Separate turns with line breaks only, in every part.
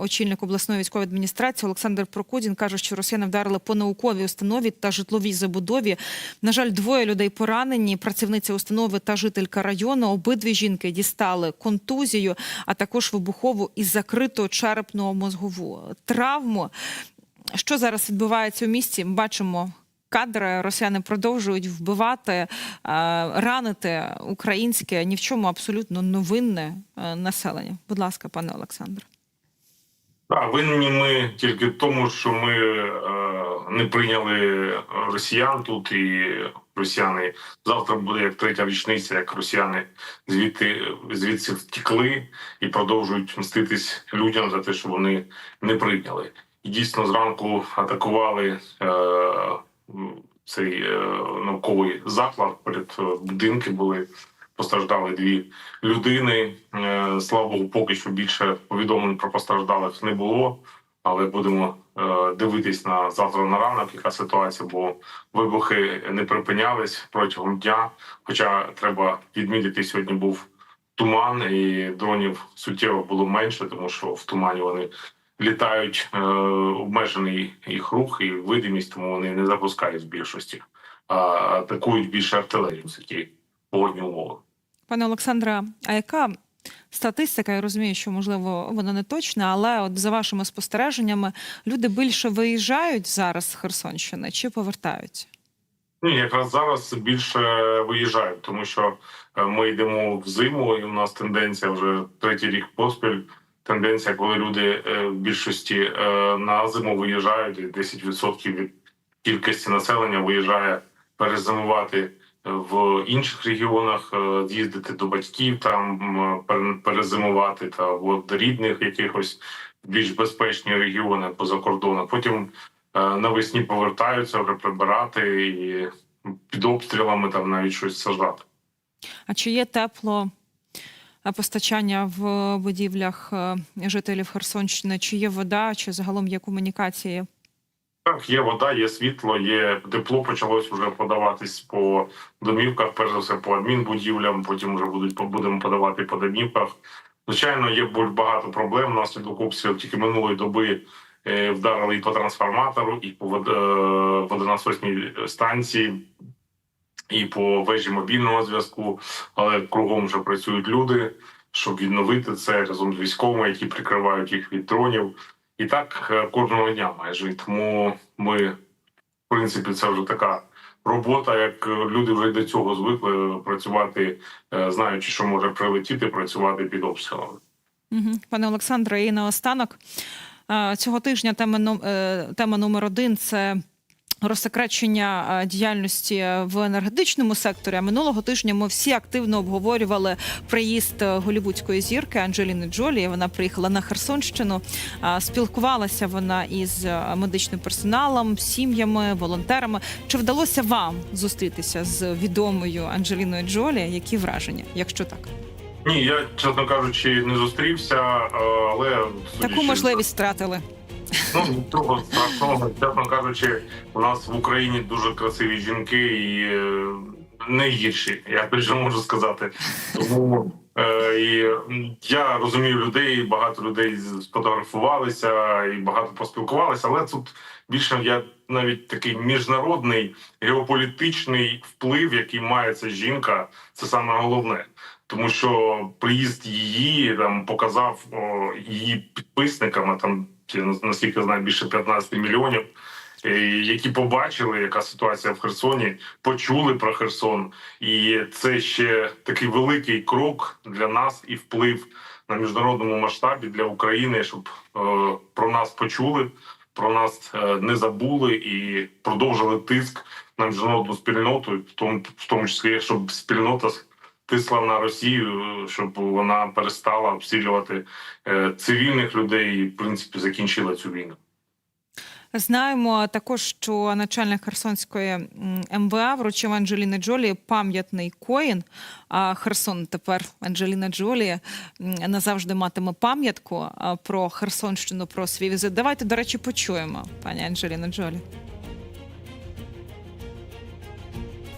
очільник обласної військової адміністрації Олександр Прокудін каже, що росіяни вдарили по науковій установі та житловій забудові. На жаль, двоє людей поранені. Працівниця установи та жителька району. Обидві жінки дістали контузію, а також вибухову і закриту черепно-мозгову травму. Що зараз відбувається у місті? Бачимо. Кадри росіяни продовжують вбивати, е, ранити українське ні в чому абсолютно новинне е, населення. Будь ласка, пане Олександре.
Так, винні ми тільки тому, що ми е, не прийняли росіян тут, і росіяни завтра буде як третя річниця, як росіяни звідти звідси втекли і продовжують мститись людям за те, що вони не прийняли. І дійсно зранку атакували е, цей е, науковий заклад. Перед е, будинки були постраждали дві людини. Е, Слава Богу, поки що більше повідомлень про постраждалих не було. Але будемо е, дивитись на завтра на ранок, яка ситуація, бо вибухи не припинялись протягом дня. Хоча треба відмітити, сьогодні був туман, і дронів суттєво було менше, тому що в тумані вони літають е, обмежений їх рух і видимість, тому вони не запускають в більшості, а атакують більше артилерію в такі погодні умови.
Пане Олександре, а яка статистика? Я розумію, що можливо вона не точна, але от за вашими спостереженнями люди більше виїжджають зараз з Херсонщини чи повертаються?
Ні, якраз зараз більше виїжджають, тому що е, ми йдемо в зиму, і у нас тенденція вже третій рік поспіль. Тенденція, коли люди е, в більшості е, на зиму виїжджають, і 10% від кількості населення виїжджає перезимувати в інших регіонах, е, з'їздити до батьків, там перезимувати та от, до рідних якихось більш безпечні регіони поза кордоном. Потім е, навесні повертаються вже прибирати і під обстрілами там навіть щось сажати.
А чи є тепло е, постачання в будівлях жителів Херсонщини? Чи є вода, чи загалом є комунікації?
Так, є вода, є світло, є тепло. Почалось вже подаватись по домівках, перш за все по адмінбудівлям. Потім вже будуть будемо подавати по домівках. Звичайно, є багато проблем. Внаслідок обстрілів тільки минулої доби е, вдарили і по трансформатору, і по е, водонасосній станції, і по вежі мобільного зв'язку. Але кругом вже працюють люди, щоб відновити це разом з військовими, які прикривають їх від дронів. І так е, кожного дня майже. Тому ми, в принципі, це вже така робота, як е, люди вже до цього звикли працювати, е, знаючи, що може прилетіти, працювати під обстрілами.
Пане Олександре, і наостанок е, цього тижня е, тема номер один це. Розсекречення е, діяльності в енергетичному секторі. А минулого тижня ми всі активно обговорювали приїзд е, голівудської зірки Анджеліни Джолі. Вона приїхала на Херсонщину. Спілкувалася вона із е, медичним персоналом, сім'ями, волонтерами. Чи вдалося вам зустрітися з відомою Анджеліною Джолі? Які враження, якщо так?
Ні, я чесно кажучи, не зустрівся, е, але
Таку можливість втратили.
Ну нічого страшного, чесно кажучи, у нас в Україні дуже красиві жінки і е, не гірші, я більше можу сказати. Тому е, і я розумію людей, багато людей сфотографувалися і багато поспілкувалися, але тут більше я навіть такий міжнародний геополітичний вплив, який має ця жінка, це саме головне. Тому що приїзд її там показав о, її підписникам, а там я на- наскільки знаю, більше 15 мільйонів, е, які побачили, яка ситуація в Херсоні, почули про Херсон, і це ще такий великий крок для нас і вплив на міжнародному масштабі для України, щоб е, про нас почули, про нас е, не забули і продовжили тиск на міжнародну спільноту, в тому, в тому числі, щоб спільнота тисла на Росію, щоб вона перестала обстрілювати е, цивільних людей і в принципі закінчила цю війну.
Знаємо також, що начальник Херсонської МВА вручив Анджеліні Джолі пам'ятний коїн. А Херсон тепер Анджеліна Джолі назавжди матиме пам'ятку про Херсонщину, про свій візит. Давайте, до речі, почуємо, пані Анджеліна Джолі.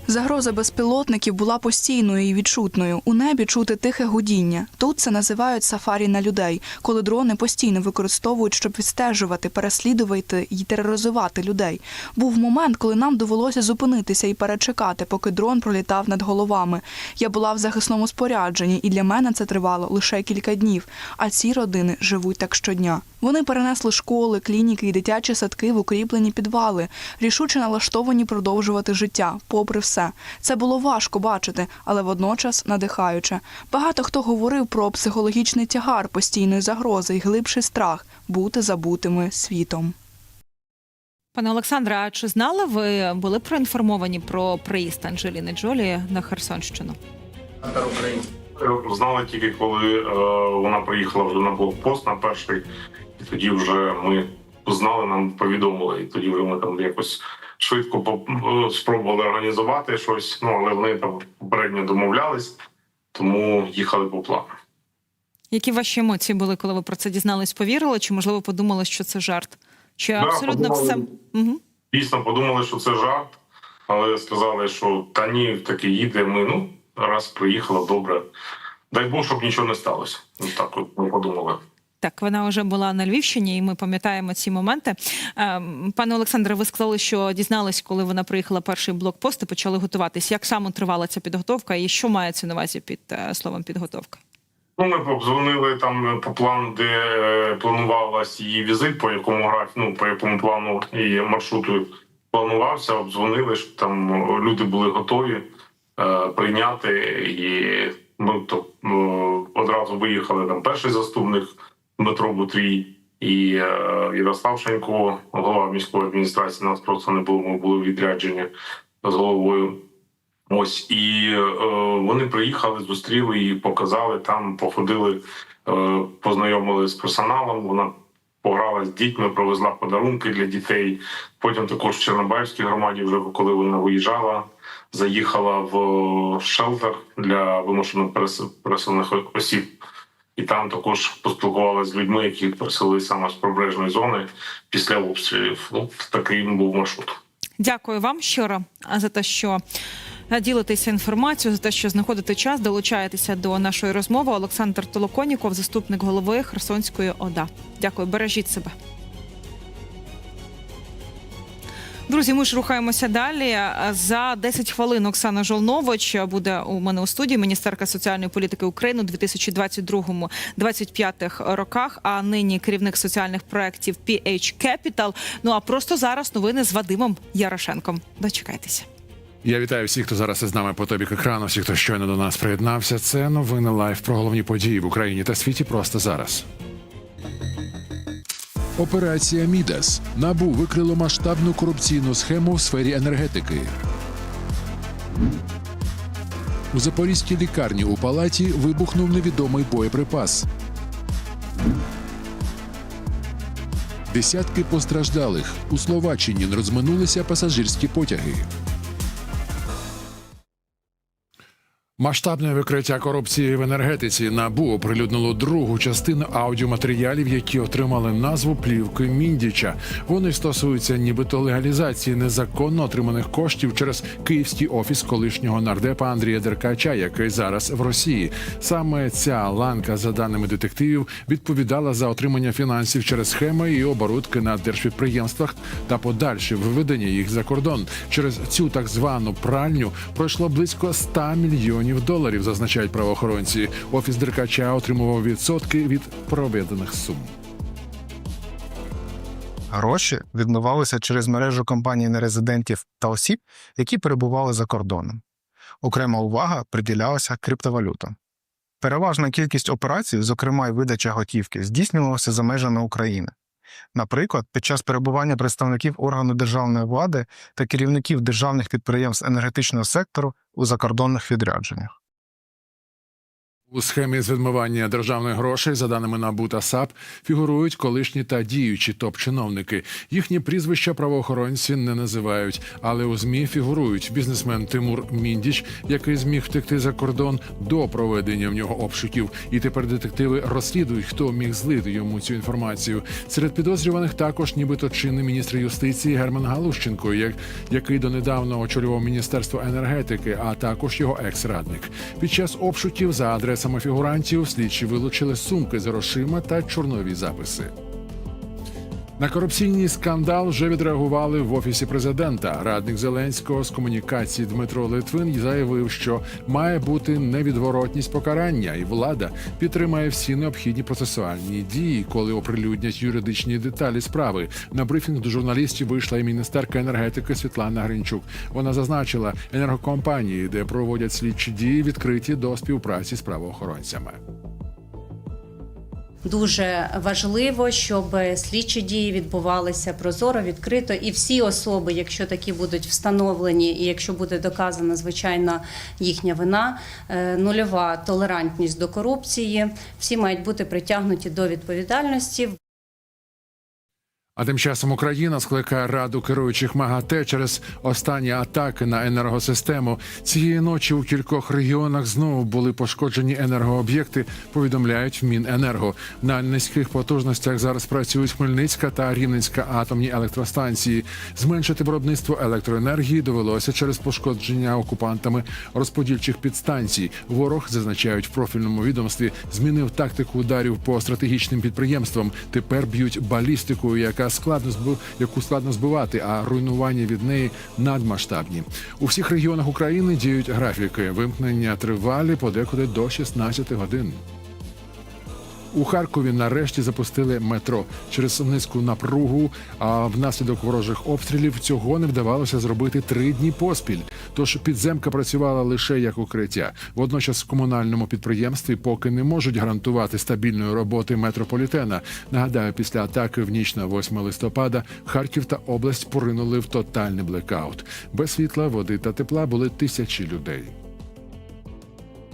Загроза безпілотників була постійною і відчутною. У небі чути тихе гудіння. Тут це називають сафарі на людей, коли дрони постійно використовують, щоб відстежувати, переслідувати і тероризувати людей. Був момент, коли нам довелося зупинитися і перечекати, поки дрон пролітав над головами. Я була в захисному спорядженні, і для мене це тривало лише кілька днів. А ці родини живуть так щодня. Вони перенесли школи, клініки і дитячі садки в укріплені підвали, рішуче налаштовані продовжувати життя, попри все. Це було важко бачити, але водночас надихаюче. Багато хто говорив про психологічний тягар постійної загрози і глибший страх бути забутими світом.
Пане Олександре, а чи знали ви були проінформовані про приїзд Анджеліни Джолі на Херсонщину?
Знали тільки коли е, вона приїхала вже на блокпост на перший, і тоді вже ми знали, нам повідомили. І тоді вже ми там якось швидко е, спробували організувати щось. Ну але вони там попередньо домовлялись, тому їхали по плану.
Які ваші емоції були, коли ви про це дізнались? Повірили? Чи можливо подумали, що це жарт? Чи
Да,
абсолютно
подумали.
все? Угу.
Дійсно подумали, що це жарт, але сказали, що та ні, таки їде. Ми ну раз приїхала, добре. Дай Бог, щоб нічого не сталося. Так от ми подумали.
Так, вона вже була на Львівщині, і ми пам'ятаємо ці моменти. Ем, Пане Олександре, ви сказали, що дізнались, коли вона приїхала перший блокпост і почали готуватись. Як саме тривала ця підготовка, і що мається на увазі під е, словом підготовка?
Ну, ми подзвонили там по плану, де е, планувалась її візит, по якому графі, ну по якому плану і маршруту планувався. Обдзвонили, що там е, люди були готові е, прийняти, і ми то е, одразу виїхали там перший заступник Дмитро Бутрій і е, Ярослав Шенько, голова міської адміністрації. Нас просто не було. Ми були відряджені з головою. Ось і е, вони приїхали, зустріли і показали там, походили, е, познайомили з персоналом. Вона пограла з дітьми, привезла подарунки для дітей. Потім також в Чорнобаївській громаді, вже коли вона виїжджала, заїхала в шелтер для вимушено перес- переселених осіб. І там також поспілкувалися з людьми, які просили саме з прибережної зони після обстрілів. Ну, такий був маршрут.
Дякую вам щиро за те, що е, ділитеся інформацією, за те, що знаходите час, долучаєтеся до нашої розмови. Олександр Толоконіков, заступник голови Херсонської ОДА. Дякую, бережіть себе. Друзі, ми ж рухаємося далі. За 10 хвилин Оксана Жолнович буде у мене у студії міністерка соціальної політики України у 2022-2025 роках. А нині керівник соціальних проєктів PH Capital. Ну а просто зараз новини з Вадимом Ярошенком. Дочекайтеся.
Я вітаю всіх, хто зараз із нами по тобі екрану, всіх, хто щойно до нас приєднався. Це новини лайф про головні події в Україні та світі просто зараз.
Операція Мідас набу викрило масштабну корупційну схему в сфері енергетики. У запорізькій лікарні у палаті вибухнув невідомий боєприпас. Десятки постраждалих. У Словаччині розминулися пасажирські потяги.
Масштабне викриття корупції в енергетиці набу оприлюднило другу частину аудіоматеріалів, які отримали назву плівки Міндіча. Вони стосуються нібито легалізації незаконно отриманих коштів через київський офіс колишнього нардепа Андрія Деркача, який зараз в Росії. Саме ця ланка, за даними детективів, відповідала за отримання фінансів через схеми і оборудки на держпідприємствах та подальше виведення їх за кордон. Через цю так звану пральню пройшло близько 100 мільйонів доларів, зазначають правоохоронці. Офіс Деркача отримував відсотки від проведених сум.
Гроші відмивалися через мережу компаній нерезидентів та осіб, які перебували за кордоном. Окрема увага приділялася криптовалютам. Переважна кількість операцій, зокрема й видача готівки, здійснювалася за межами України. Наприклад, під час перебування представників органу державної влади та керівників державних підприємств енергетичного сектору у закордонних відрядженнях.
У схемі з відмивання державних грошей, за даними НАБУ та САП, фігурують колишні та діючі топ-чиновники. Їхні прізвища правоохоронці не називають, але у змі фігурують бізнесмен Тимур Міндіч, який зміг втекти за кордон до проведення в нього обшуків. І тепер детективи розслідують, хто міг злити йому цю інформацію. Серед підозрюваних також, нібито чинний міністр юстиції Герман Галущенко, як який донедавна очолював міністерство енергетики, а також його екс-радник. Під час обшуків за адресами фігурантів слідчі вилучили сумки з грошима та чорнові записи. На корупційний скандал вже відреагували в офісі президента. Радник Зеленського з комунікації Дмитро Литвин заявив, що має бути невідворотність покарання, і влада підтримає всі необхідні процесуальні дії, коли оприлюднять юридичні деталі справи. На брифінг до журналістів вийшла і міністерка енергетики Світлана Гринчук. Вона зазначила, енергокомпанії, де проводять слідчі дії, відкриті до співпраці з правоохоронцями.
Дуже важливо, щоб слідчі дії відбувалися прозоро, відкрито, і всі особи, якщо такі будуть встановлені, і якщо буде доказана звичайно їхня вина, е, нульова толерантність до корупції, всі мають бути притягнуті до відповідальності.
А тим часом Україна скликає раду керуючих МАГАТЕ через останні атаки на енергосистему. Цієї ночі у кількох регіонах знову були пошкоджені енергооб'єкти. Повідомляють в Міненерго. На низьких потужностях зараз працюють Хмельницька та Рівненська атомні електростанції. Зменшити виробництво електроенергії довелося через пошкодження окупантами розподільчих підстанцій. Ворог зазначають в профільному відомстві, змінив тактику ударів по стратегічним підприємствам. Тепер б'ють балістикою, яка складно яку складно збивати, а руйнування від неї надмасштабні. У всіх регіонах України діють графіки. Вимкнення тривалі подекуди до 16 годин. У Харкові нарешті запустили метро через низьку напругу. А внаслідок ворожих обстрілів цього не вдавалося зробити три дні поспіль. Тож підземка працювала лише як укриття. Водночас в комунальному підприємстві поки не можуть гарантувати стабільної роботи метрополітена. Нагадаю, після атаки в ніч на 8 листопада Харків та область поринули в тотальний блекаут. Без світла, води та тепла були тисячі людей.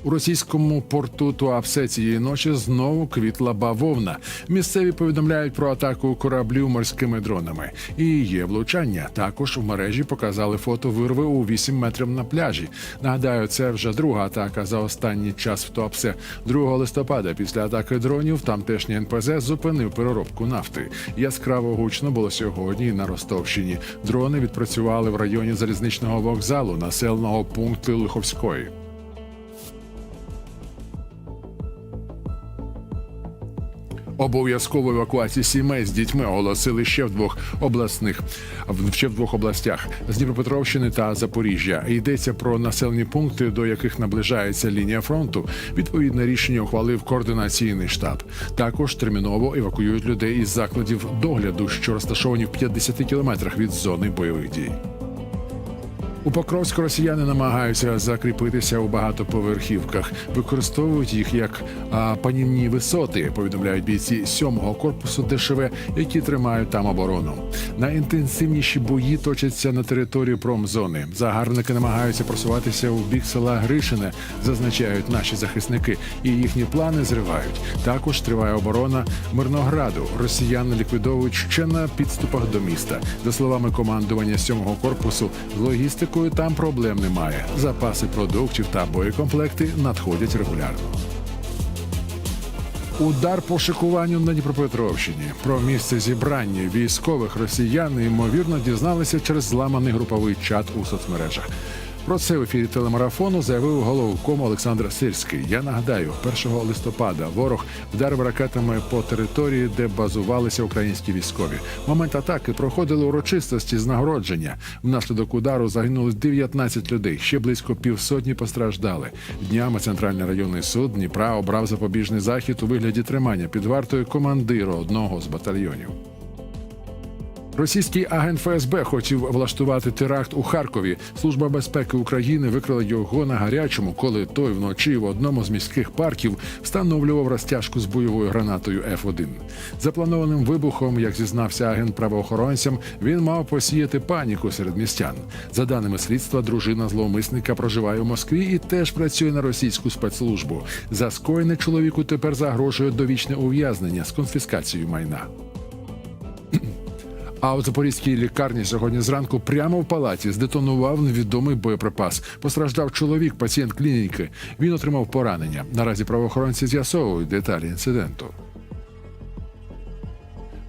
У російському порту Туапсе цієї ночі знову квітла бавовна. Місцеві повідомляють про атаку кораблів морськими дронами. І є влучання. Також в мережі показали фото вирви у 8 метрів на пляжі. Нагадаю, це вже друга атака за останній час в Туапсе. 2 листопада після атаки дронів тамтешній НПЗ зупинив переробку нафти. Яскраво гучно було сьогодні на Ростовщині. Дрони відпрацювали в районі залізничного вокзалу населеного пункту Лиховської. Обов'язкову евакуацію сімей з дітьми оголосили ще в двох обласних ще в двох областях з Дніпропетровщини та Запоріжжя. Йдеться про населені пункти, до яких наближається лінія фронту. Відповідне рішення ухвалив координаційний штаб. Також терміново евакуюють людей із закладів догляду, що розташовані в 50 кілометрах від зони бойових дій. У Покровську росіяни намагаються закріпитися у багатоповерхівках, використовують їх як а, панівні висоти. Повідомляють бійці сьомого корпусу ДШВ, які тримають там оборону. Найінтенсивніші бої точаться на території промзони. Загарбники намагаються просуватися у бік села Гришине, зазначають наші захисники, і їхні плани зривають. Також триває оборона Мирнограду. Росіяни ліквідовують ще на підступах до міста. За словами командування сьомого корпусу, з логістикою там проблем немає. Запаси продуктів та боєкомплекти надходять регулярно. Удар по шикуванню на Дніпропетровщині. Про місце зібрання військових росіян ймовірно дізналися через зламаний груповий чат у соцмережах. Про це в ефірі телемарафону заявив головком Олександр Сирський. Я нагадаю, 1 листопада ворог вдарив ракетами по території, де базувалися українські військові. Момент атаки проходили урочистості з нагородження. Внаслідок удару загинули 19 людей. Ще близько півсотні постраждали. Днями центральний районний суд Дніпра обрав запобіжний захід у вигляді тримання під вартою командира одного з батальйонів. Російський агент ФСБ хотів влаштувати теракт у Харкові. Служба безпеки України викрила його на гарячому, коли той вночі в одному з міських парків встановлював розтяжку з бойовою гранатою Ф1. Запланованим вибухом, як зізнався агент правоохоронцям, він мав посіяти паніку серед містян. За даними слідства, дружина зловмисника проживає у Москві і теж працює на російську спецслужбу. За скоєне чоловіку тепер загрожує довічне ув'язнення з конфіскацією майна. А у запорізькій лікарні сьогодні зранку прямо в палаті здетонував невідомий боєприпас. Постраждав чоловік, пацієнт клініки. Він отримав поранення. Наразі правоохоронці з'ясовують деталі інциденту.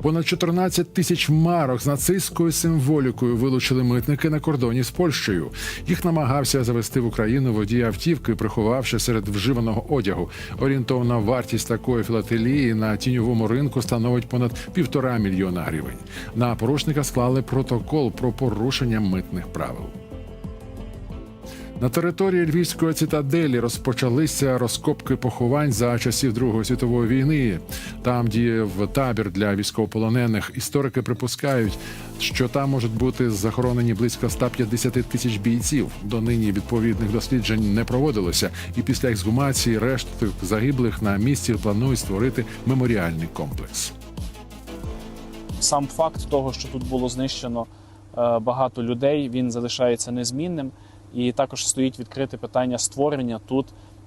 Понад 14 тисяч марок з нацистською символікою вилучили митники на кордоні з Польщею. Їх намагався завести в Україну водій автівки, приховавши серед вживаного одягу. Орієнтовна вартість такої філателії на тіньовому ринку становить понад півтора мільйона гривень. На порушника склали протокол про порушення митних правил. На території львівської цитаделі розпочалися розкопки поховань за часів Другої світової війни. Там діяв табір для військовополонених. Історики припускають, що там можуть бути захоронені близько 150 тисяч бійців. Донині відповідних досліджень не проводилося, і після ексгумації решток загиблих на місці планують створити меморіальний комплекс.
сам факт того, що тут було знищено е, багато людей, він залишається незмінним. І також стоїть відкрите питання створення тут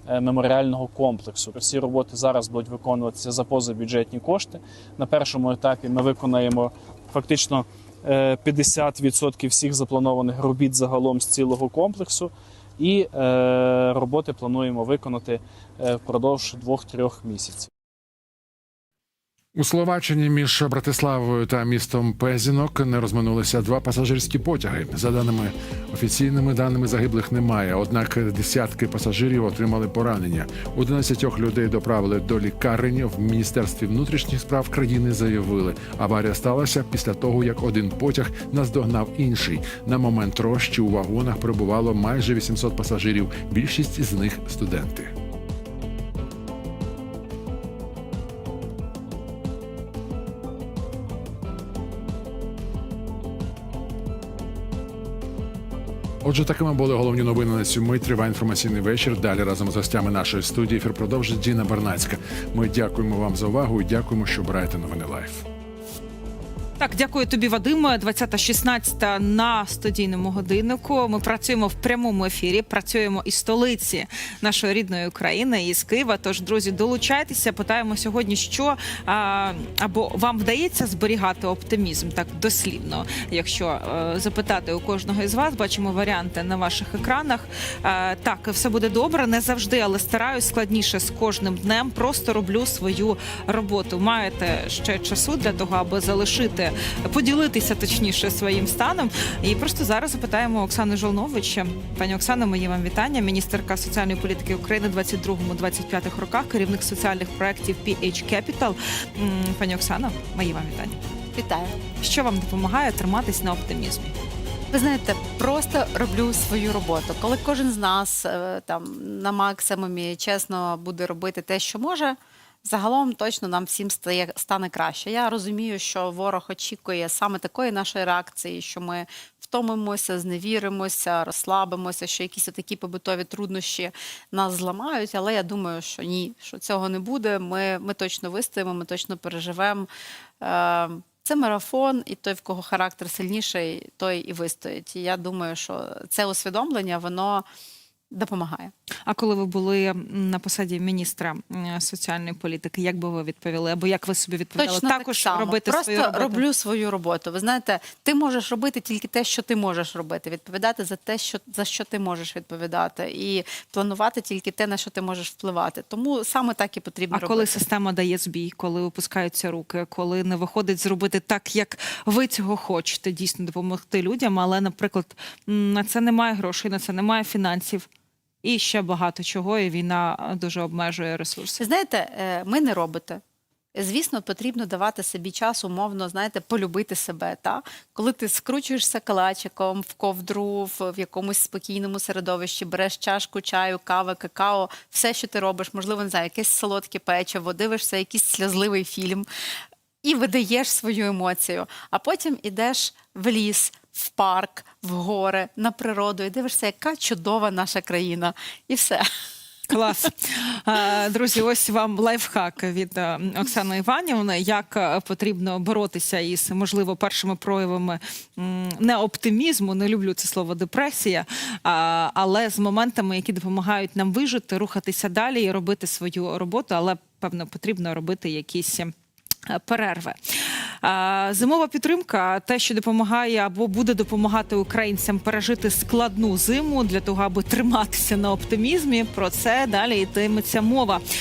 е, меморіального комплексу. Всі роботи зараз будуть виконуватися за позабюджетні кошти. На першому етапі ми виконаємо фактично е, 50% всіх запланованих робіт загалом з цілого комплексу. І е, роботи плануємо виконати е, впродовж 2-3 місяців.
У Словаччині між Братиславою та містом Пезінок не розминулися два пасажирські потяги. За даними офіційними даними загиблих немає. Однак десятки пасажирів отримали поранення. 11 людей доправили до лікарень. В міністерстві внутрішніх справ країни заявили, аварія сталася після того, як один потяг наздогнав інший. На момент трощі у вагонах перебувало майже 800 пасажирів. Більшість з них студенти. Отже, такими були головні новини на цю мить. Триває інформаційний вечір. Далі разом з гостями нашої студії ефір продовжить Діна Барнацька. Ми дякуємо вам за увагу і дякуємо, що обираєте новини лайф.
Так, дякую тобі, Вадиме. 20.16 на студійному годиннику. Ми працюємо в прямому ефірі. Працюємо із столиці нашої рідної України із Києва. Тож, друзі, долучайтеся. Питаємо сьогодні, що а, або вам вдається зберігати оптимізм так дослівно. Якщо е, запитати у кожного із вас, бачимо варіанти на ваших екранах. Е, так, все буде добре, не завжди, але стараюсь складніше з кожним днем. Просто роблю свою роботу. Маєте ще часу для того, аби залишити, поділитися точніше своїм станом. І просто зараз запитаємо Оксану Жолнович. Пані Оксано, мої вам вітання. Міністерка соціальної політики України 22-25 роках, керівник соціальних проєктів PH Capital. Пані Оксано, мої вам вітання.
Вітаю.
Що вам допомагає триматись на оптимізмі?
Ви знаєте, просто роблю свою роботу. Коли кожен з нас е, там на максимумі чесно буде робити те, що може. Загалом точно нам всім стає стане краще. Я розумію, що ворог очікує саме такої нашої реакції, що ми втомимося, зневіримося, розслабимося, що якісь такі побутові труднощі нас зламають. Але я думаю, що ні, що цього не буде. Ми, ми точно вистоїмо, ми точно переживемо. Е, це марафон, і той, в кого характер сильніший, той і вистоїть. І я думаю, що це усвідомлення воно допомагає.
А коли ви були на посаді міністра соціальної політики, як би ви відповіли? Або як ви собі відповідали?
Точно
Також
так само.
робити
Просто
свою роботу?
роблю свою роботу. Ви знаєте, ти можеш робити тільки те, що ти можеш робити, відповідати за те, що за що ти можеш відповідати, і планувати тільки те, на що ти можеш впливати. Тому саме так і потрібно
А
робити.
коли система дає збій, коли опускаються руки, коли не виходить зробити так, як ви цього хочете, дійсно допомогти людям, але, наприклад, на це немає грошей, на це немає фінансів. І ще багато чого, і війна дуже обмежує ресурси.
Знаєте, е, ми не роботи. Звісно, потрібно давати собі час, умовно, знаєте, полюбити себе. Та? Коли ти скручуєшся калачиком в ковдру, в якомусь спокійному середовищі, береш чашку чаю, кави, какао, все, що ти робиш, можливо, не знаю, якесь солодке печиво, дивишся якийсь сльозливий фільм. і видаєш свою емоцію. А потім ідеш в ліс, в парк, в гори, на природу і дивишся, яка чудова наша країна. І все.
Клас. Друзі, ось вам лайфхак від е, Оксани Іванівни, як е, потрібно боротися із, можливо, першими проявами не оптимізму, не люблю це слово депресія, але з моментами, які допомагають нам вижити, рухатися далі і робити свою роботу, але певно потрібно робити якісь. Е, Перерви. Зимова підтримка те, що допомагає або буде допомагати українцям пережити складну зиму для того, аби триматися на оптимізмі. Про це далі йтиметься мова.